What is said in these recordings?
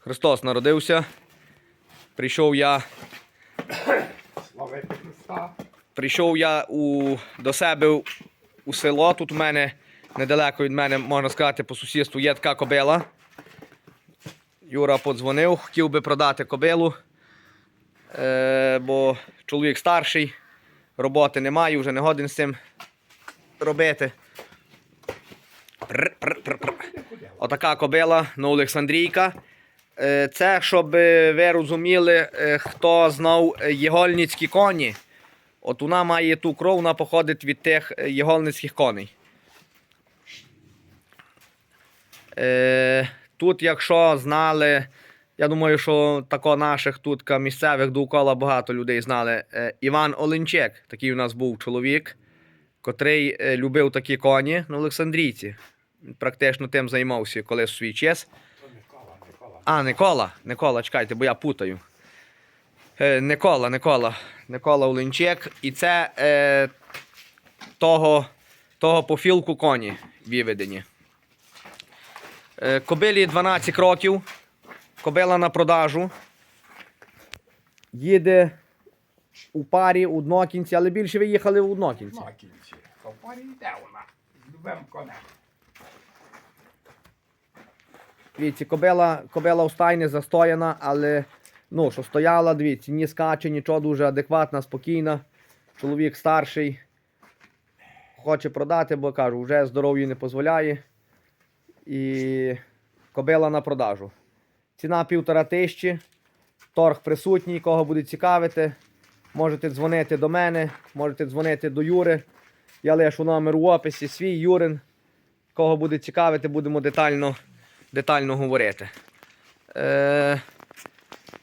Христос народився. Прийшов я, прийшов я у, до себе у- село. Тут у мене недалеко від мене, можна сказати, по сусідству є така кобила. Юра подзвонив, хотів би продати кобилу, е, бо чоловік старший, роботи немає, вже не годен з цим робити. Пр, пр, пр, пр. Отака кобила на Олександрійка. Е, Це, щоб ви розуміли, е, хто знав е, єгольницькі коні. От вона має ту кров, вона походить від тих єгольницьких коней. Тут, якщо знали, я думаю, що тако наших тут місцевих довкола багато людей знали. Іван Оленчек, такий у нас був чоловік, котрий любив такі коні на Олександрійці. Практично тим займався колись в свій час. А, Никола, Никола, чекайте, бо я путаю. Е, Никола, Никола, Никола Оленчек. І це е, того, того пофілку коні виведені. Е, кобилі 12 років. Кобила на продажу. Їде у парі у однокінці, але більше ви їхали у. На кінці. А в парі йде вона. З любим конем. Дивіться, кобила, кобила в стайні застояна, але ну, що стояла, дивіться, ні скаче, нічого дуже адекватна, спокійна. Чоловік старший. Хоче продати, бо кажу, вже здоров'ю не дозволяє. І кобила на продажу. Ціна півтора тисячі. Торг присутній, кого буде цікавити. Можете дзвонити до мене, можете дзвонити до Юри. Я лишу номер у описі, свій Юрин. Кого буде цікавити, будемо детально детально говорити. Е,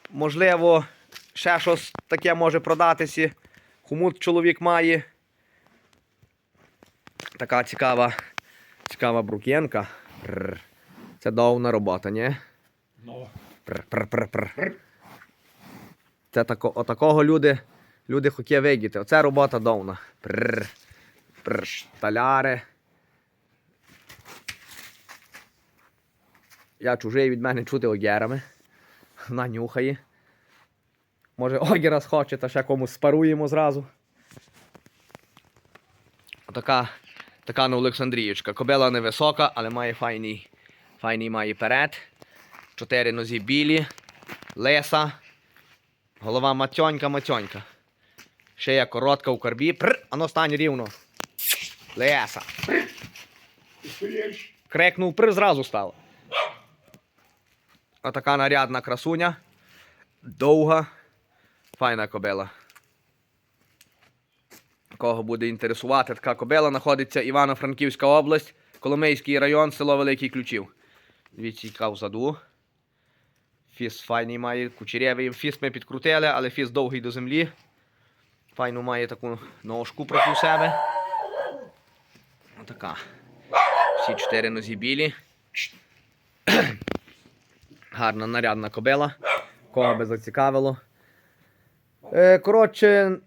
можливо, ще щось таке може продатися. Хомут чоловік має. Така цікава, цікава брук'єнка. Це довна робота, ні? Пр-пр-пр-пр. Це тако, отакого люди, люди хотіли видіти. Оце робота довна. Пррр. Пррр. Таляри. Я чужий від мене чути огерами. Вона нюхає. Може, огіра схоче, та ще комусь спаруємо зразу. Отака, така на Олександрієчка. Кобила невисока, але має файний, файний має перед. Чотири нозі білі, леса, голова матьонька, матьонька. Шия коротка у карбі. Пр, ано стань рівно. Леса. Крикнув, при зразу стало. Отака нарядна красуня. Довга. Файна кобила. Кого буде інтересувати, така кобила знаходиться Івано-Франківська область, Коломийський район, село Великий Ключів. Дивіться, яка взаду. Фіс файний має, кучерявий. Фіс ми підкрутили, але фіс довгий до землі. Файну має таку ножку проти себе. Отака. Всі чотири нозі білі. Гарна нарядна кобила. Кого би зацікавило. Е, коротше,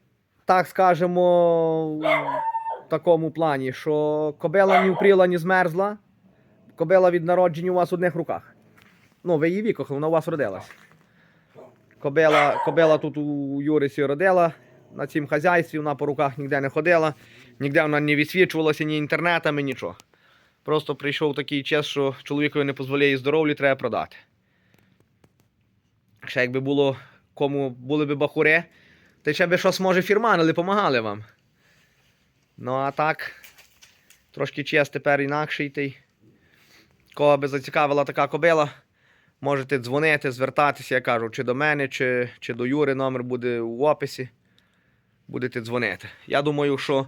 так скажемо, в такому плані, що кобила ні впріла, ні змерзла. Кобила від народження у вас в одних руках. Ну, ви її вікохли, вона у вас родилась. Кобила, кобила тут у Юрисі родила на цім хазяйстві, вона по руках ніде не ходила, ніде вона не відсвічувалася ні інтернетами, нічого. Просто прийшов такий час, що чоловікові не дозволяє здоров'ю, треба продати. Ще якби було кому були б бахури, то ще би щось може фірманили, допомагали вам. Ну а так, трошки час тепер інакший. Той. Кого би зацікавила така кобила, можете дзвонити, звертатися, я кажу, чи до мене, чи, чи до Юри номер буде в описі. Будете дзвонити. Я думаю, що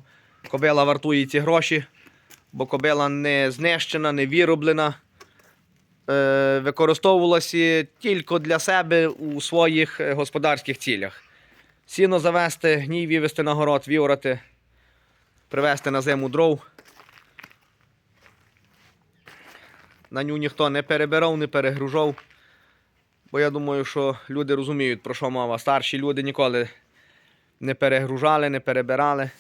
кобила вартує ці гроші, бо кобила не знищена, не вироблена. Е, використовувалася тільки для себе у своїх е, господарських цілях. Сіно завести, гній вивезти на город, віорати, привезти на зиму дров. На ню ніхто не перебирав, не перегружав. Бо я думаю, що люди розуміють, про що мова. Старші люди ніколи не перегружали, не перебирали.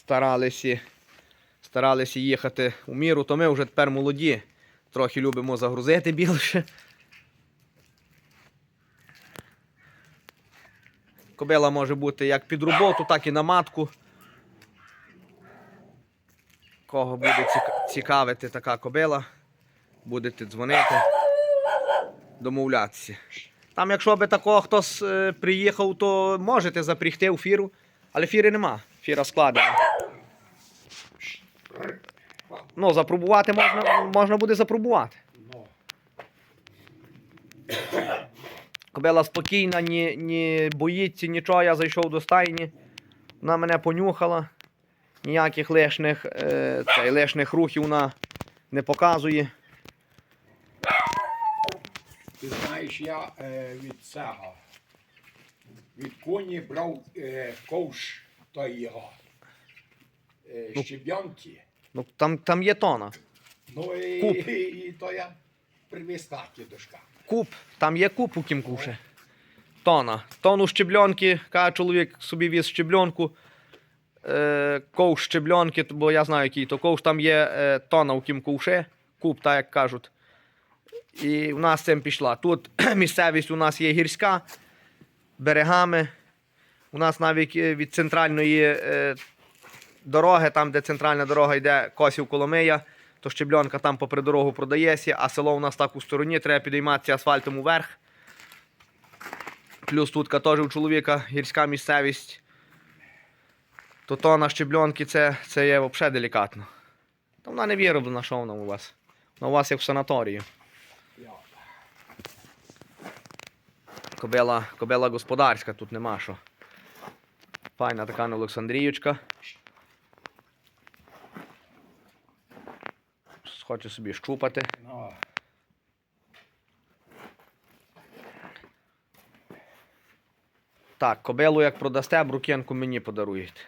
Старалися старалися їхати у міру, то ми вже тепер молоді. Трохи любимо загрузити більше. Кобила може бути як під роботу, так і на матку. Кого буде цікавити така кобила, будете дзвонити, домовлятися. Там, якщо би такого хтось е, приїхав, то можете запрягти у фіру, але фіри нема. Фіра складена. Ну, запробувати можна, можна буде запробувати. Кобила спокійна, ні, ні боїться нічого, я зайшов до стайні. Вона мене понюхала. Ніяких лишних, е, цей, лишних рухів вона не показує. ти знаєш, я е, від цього. Від коні брав е, ковш той його. Е, Ну. щеб'янки. Ну, там, там є тона. Ну і, Куп. і, і то я привіз такі дошка. Куп, там є куп у кімкуше. Тона. Тону щебльонки, каже чоловік собі віз щебльонку. Е, ковш щебльонки, бо я знаю, який то ковш. Там є е, тона у кімкуше, куп, так як кажуть. І в нас цим пішла. Тут місцевість у нас є гірська, берегами. У нас навіть е, від центральної е, дороги, там, де центральна дорога йде Косів Коломия, то щебльонка там попри дорогу продається, а село у нас так у стороні, треба підійматися асфальтом уверх. Плюс тут теж у чоловіка гірська місцевість. То то на щебльонки це, це є взагалі делікатно. Та вона не вироблена, що вона у вас. Вона у вас як в санаторії. Кобила, кобила господарська, тут нема що. Файна така на Олександріючка. Хоче собі щупати. Ну, Так, кобилу як продасте, брукенку мені подаруєте.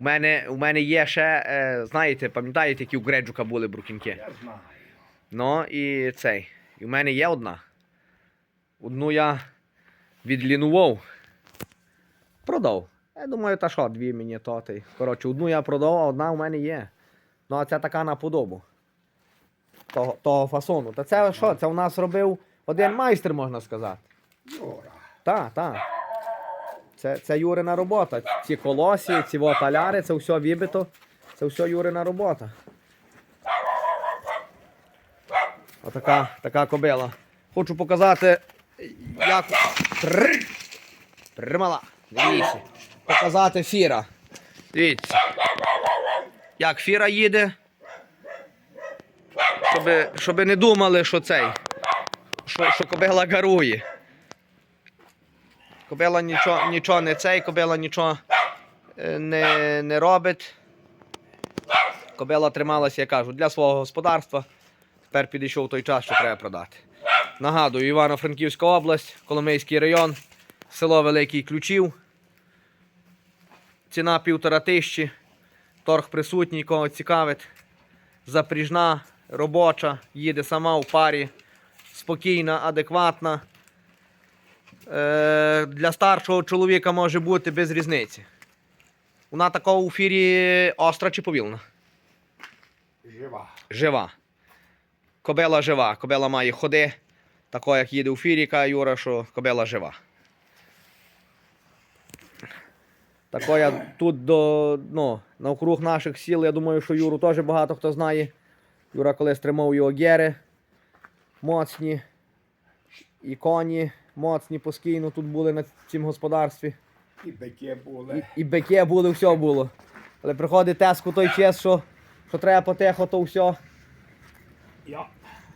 У мене, у мене є ще, е, знаєте, пам'ятаєте, які у Греджука були брукінки? я знаю. Ну і цей. І в мене є одна. Одну я відлінував. Продав. Я думаю, та що, дві мені то ти. Коротше, одну я продав, а одна у мене є. Ну, а це така на подобу. Того, того фасону. Та це що? Це у нас робив один майстер, можна сказати. Юра. Так, так. Це, це Юрина робота. Ці колосі, ці во таляри, це все вибито. Це все Юрина робота. Отака така кобила. Хочу показати, як. Тррр. Примала. Дивіться. Показати фіра. Дивіться. Як фіра їде. Щоби, щоби не думали, що цей. Що, що кобила гарує. Кобила нічого, нічого не цей, кобила нічого е, не, не робить. Кобила трималася, я кажу, для свого господарства. Тепер підійшов той час, що треба продати. Нагадую, Івано-Франківська область, Коломийський район, село Великий Ключів. Ціна півтора тисячі. Торг присутній, кого цікавить. Запріжна, робоча, їде сама в парі, спокійна, адекватна. Е, для старшого чоловіка може бути без різниці. Вона такого у фірі остра чи повільна? Жива. Жива. Кобела жива. Кобела має ходи. Тако, як їде у фірі, каже Юра, що кобела жива. Тако я тут до, ну, навкруг наших сіл, я думаю, що Юру теж багато хто знає. Юра колись тримав його гери. Моцні. І коні моцні постійно тут були на цім господарстві. І бики І, були. і бики були, все було. Але приходить теску той час, що, що треба потихо то все. Я.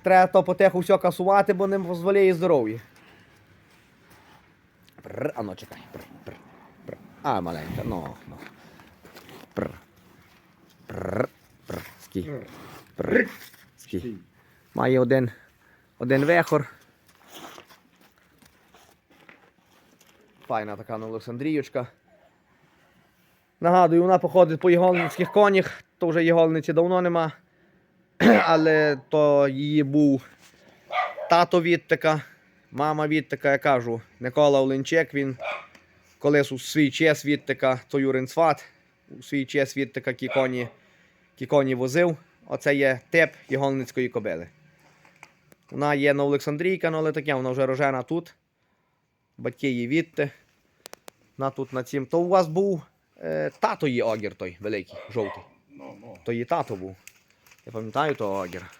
Треба то потиху все касувати, бо не дозволяє здоров'я. Прр, а ну чекай. Прр, прр. А, маленька, ну, ну. Прр. Прр, прр. Скій. Прр. Скій. Має один, один вехор. Файна така Олександріючка. Нагадую, вона походить по єгольницьких конях, то вже єгольниці давно нема. Але то її був тато Віттика, мама Віттика, я кажу, Микола Оленчек, він колись у свій час відтика той Юринсват, у свій час відтика ті коні, ті возив. Оце є тип єгольницької кобили. Вона є на Олександрійка, ну, але таке, вона вже рожена тут. Батьки її відти. Вона тут на цім. То у вас був е, тато її огір той великий, жовтий. Ну, ну. То її тато був. Я пам'ятаю того огіра.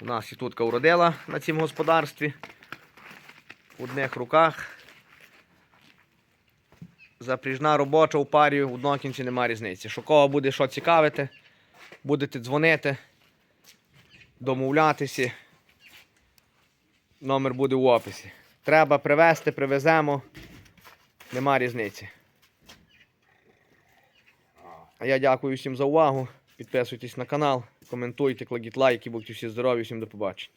У нас і тутка уродила на цім господарстві. В одних руках. Запріжна робоча у парі, в одному кінці нема різниці. Що кого буде що цікавити, будете дзвонити, домовлятися. Номер буде в описі. Треба привезти, привеземо. Нема різниці. А я дякую всім за увагу. Підписуйтесь на канал, коментуйте, кладіть лайки, будьте всі здорові, всім до побачення.